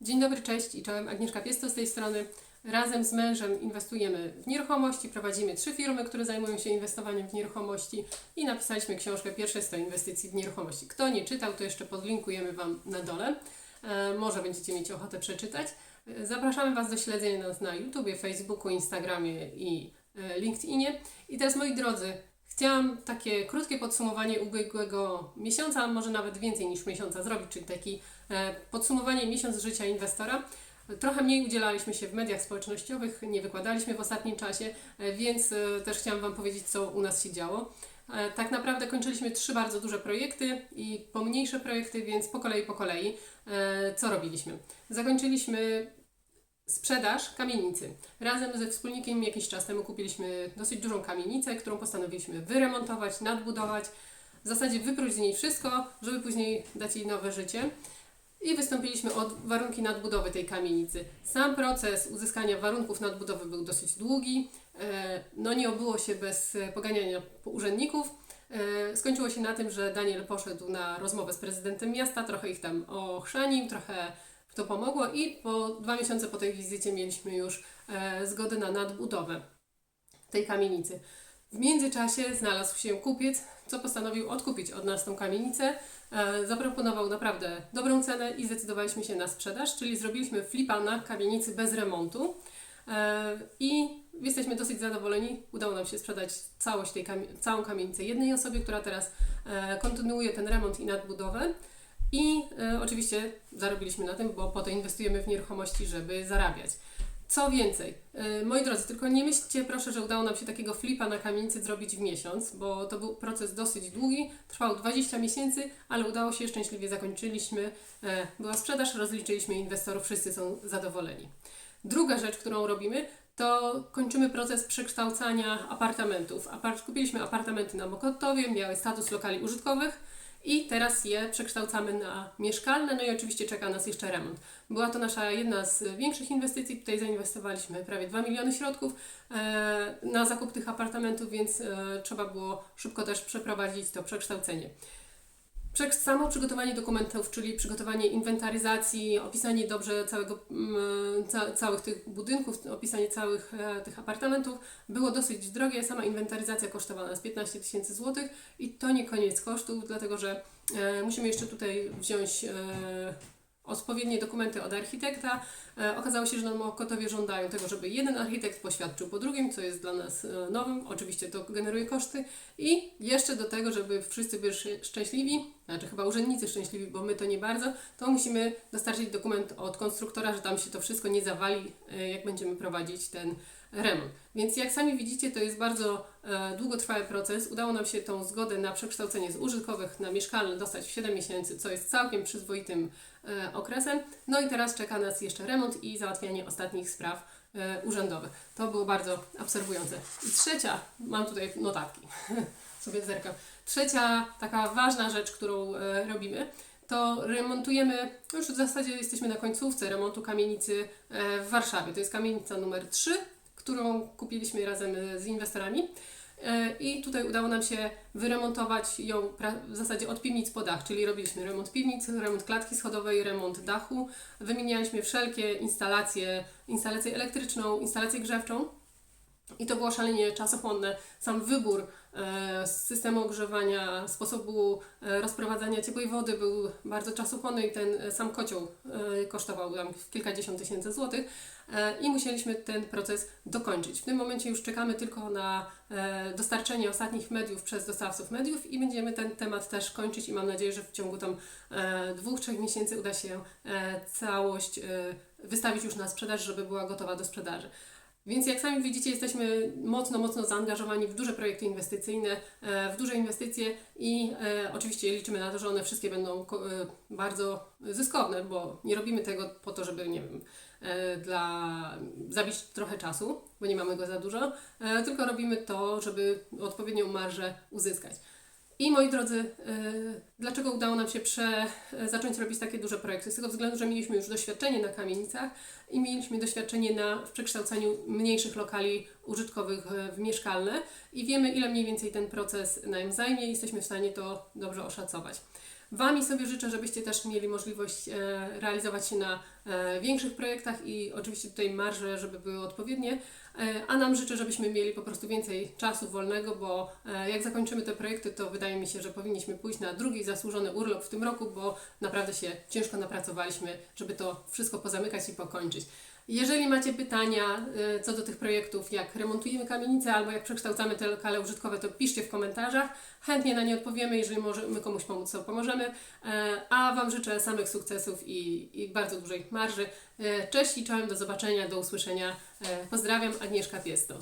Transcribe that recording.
Dzień dobry, cześć i czołem. Agnieszka Piesto z tej strony. Razem z mężem inwestujemy w nieruchomości, prowadzimy trzy firmy, które zajmują się inwestowaniem w nieruchomości i napisaliśmy książkę Pierwsze 100 inwestycji w nieruchomości. Kto nie czytał, to jeszcze podlinkujemy Wam na dole. E, może będziecie mieć ochotę przeczytać. E, Zapraszamy Was do śledzenia nas na YouTubie, Facebooku, Instagramie i e, LinkedInie. I teraz, moi drodzy, chciałam takie krótkie podsumowanie ubiegłego miesiąca, może nawet więcej niż miesiąca zrobić, czyli taki podsumowanie miesiąc życia inwestora. Trochę mniej udzielaliśmy się w mediach społecznościowych, nie wykładaliśmy w ostatnim czasie, e, więc e, też chciałam Wam powiedzieć, co u nas się działo. E, Tak naprawdę kończyliśmy trzy bardzo duże projekty i pomniejsze projekty, więc po kolei, po kolei. E, Co robiliśmy? Zakończyliśmy sprzedaż kamienicy. Razem ze wspólnikiem jakiś czas temu kupiliśmy dosyć dużą kamienicę, którą postanowiliśmy wyremontować, nadbudować, w zasadzie wypróć z niej wszystko, żeby później dać jej nowe życie. I wystąpiliśmy o warunki nadbudowy tej kamienicy. Sam proces uzyskania warunków nadbudowy był dosyć długi. E, No nie obyło się bez e, poganiania po urzędników. E, Skończyło się na tym, że Daniel poszedł na rozmowę z prezydentem miasta, trochę ich tam ochrzanił, trochę to pomogło i po dwa miesiące po tej wizycie mieliśmy już zgodę na nadbudowę tej kamienicy. W międzyczasie znalazł się kupiec, co postanowił odkupić od nas tą kamienicę. E, zaproponował naprawdę dobrą cenę i zdecydowaliśmy się na sprzedaż, czyli zrobiliśmy flipa na kamienicy bez remontu. E, I jesteśmy dosyć zadowoleni. Udało nam się sprzedać całość tej całą kamienicę jednej osobie, która teraz e, kontynuuje ten remont i nadbudowę. I oczywiście zarobiliśmy na tym, bo po to inwestujemy w nieruchomości, żeby zarabiać. Co więcej, e, moi drodzy, tylko nie myślcie proszę, że udało nam się takiego flipa na kamienicy zrobić w miesiąc, bo to był proces dosyć długi, trwał 20 miesięcy, ale udało się, szczęśliwie zakończyliśmy. E, była sprzedaż, rozliczyliśmy inwestorów, wszyscy są zadowoleni. Druga rzecz, którą robimy, to kończymy proces przekształcania apartamentów. Apart- kupiliśmy apartamenty na Mokotowie, miały status lokali użytkowych i teraz je przekształcamy na mieszkalne, no i oczywiście czeka nas jeszcze remont. Była to nasza jedna z większych inwestycji, tutaj zainwestowaliśmy prawie 2 miliony środków e, na zakup tych apartamentów, więc e, trzeba było szybko też przeprowadzić to przekształcenie. Samo przygotowanie dokumentów, czyli przygotowanie inwentaryzacji, opisanie dobrze całego, mm, ca, całych tych budynków, opisanie całych e, tych apartamentów było dosyć drogie. Sama inwentaryzacja kosztowała nas 15 tysięcy złotych i to nie koniec kosztów, dlatego że e, musimy jeszcze tutaj wziąć e, odpowiednie dokumenty od architekta. E, okazało się, że na Mokotowie żądają tego, żeby jeden architekt poświadczył po drugim, co jest dla nas e, nowym. Oczywiście to generuje koszty. I jeszcze do tego, żeby wszyscy byli sz- szczęśliwi, znaczy chyba urzędnicy szczęśliwi, bo my to nie bardzo, to musimy dostarczyć dokument od konstruktora, że tam się to wszystko nie zawali, e, jak będziemy prowadzić ten remont. Więc jak sami widzicie, to jest bardzo e, długotrwały proces. Udało nam się tą zgodę na przekształcenie z użytkowych na mieszkalne dostać w 7 miesięcy, co jest całkiem przyzwoitym e, okresem. No i teraz czeka nas jeszcze remont i załatwianie ostatnich spraw e, urzędowych. To było bardzo absorbujące. I trzecia, mam tutaj notatki, sobie zerkam. Trzecia taka ważna rzecz, którą e, robimy, to remontujemy, już w zasadzie jesteśmy na końcówce remontu kamienicy e, w Warszawie. To jest kamienica numer 3, którą kupiliśmy razem e, z inwestorami. E, I tutaj udało nam się wyremontować ją w zasadzie od piwnic po dach, czyli robiliśmy remont piwnic, remont klatki schodowej, remont dachu, wymienialiśmy wszelkie instalacje, instalację elektryczną, instalację grzewczą. I to było szalenie czasochłonne. Sam wybór e, systemu ogrzewania, sposobu e, rozprowadzania ciepłej wody był bardzo czasochłonny i ten e, sam kocioł e, kosztował tam kilkadziesiąt tysięcy złotych e, i musieliśmy ten proces dokończyć. W tym momencie już czekamy tylko na e, dostarczenie ostatnich mediów przez dostawców mediów i będziemy ten temat też kończyć i mam nadzieję, że w ciągu tam e, dwóch, trzech miesięcy uda się e, całość e, wystawić już na sprzedaż, żeby była gotowa do sprzedaży. Więc jak sami widzicie, jesteśmy mocno, mocno zaangażowani w duże projekty inwestycyjne, e, w duże inwestycje i e, oczywiście liczymy na to, że one wszystkie będą e, bardzo zyskowne, bo nie robimy tego po to, żeby, nie wiem, dla zabić trochę czasu, bo nie mamy go za dużo, tylko robimy to, żeby odpowiednią marżę uzyskać. I moi drodzy, e, dlaczego udało nam się prze, e, zacząć robić takie duże projekty? Z tego względu, że mieliśmy już doświadczenie na kamienicach i mieliśmy doświadczenie na, w przekształcaniu mniejszych lokali użytkowych e, w mieszkalne i wiemy, ile mniej więcej ten proces nam zajmie i jesteśmy w stanie to dobrze oszacować. Wami sobie życzę, żebyście też mieli możliwość realizować się na większych projektach i oczywiście tutaj marże, żeby były odpowiednie. E, A nam życzę, żebyśmy mieli po prostu więcej czasu wolnego, bo e, jak zakończymy te projekty, to wydaje mi się, że powinniśmy pójść na drugi zasłużony urlop w tym roku, bo naprawdę się ciężko napracowaliśmy, żeby to wszystko pozamykać i pokończyć. Jeżeli macie pytania e, co do tych projektów, jak remontujemy kamienicę albo jak przekształcamy te lokale użytkowe, to piszcie w komentarzach. Chętnie na nie odpowiemy, jeżeli możemy komuś pomóc, to pomożemy. E, A Wam życzę samych sukcesów i, i bardzo dużej marży. E, Cześć i czołem, do zobaczenia, do usłyszenia. E, Pozdrawiam, Agnieszka Piesto.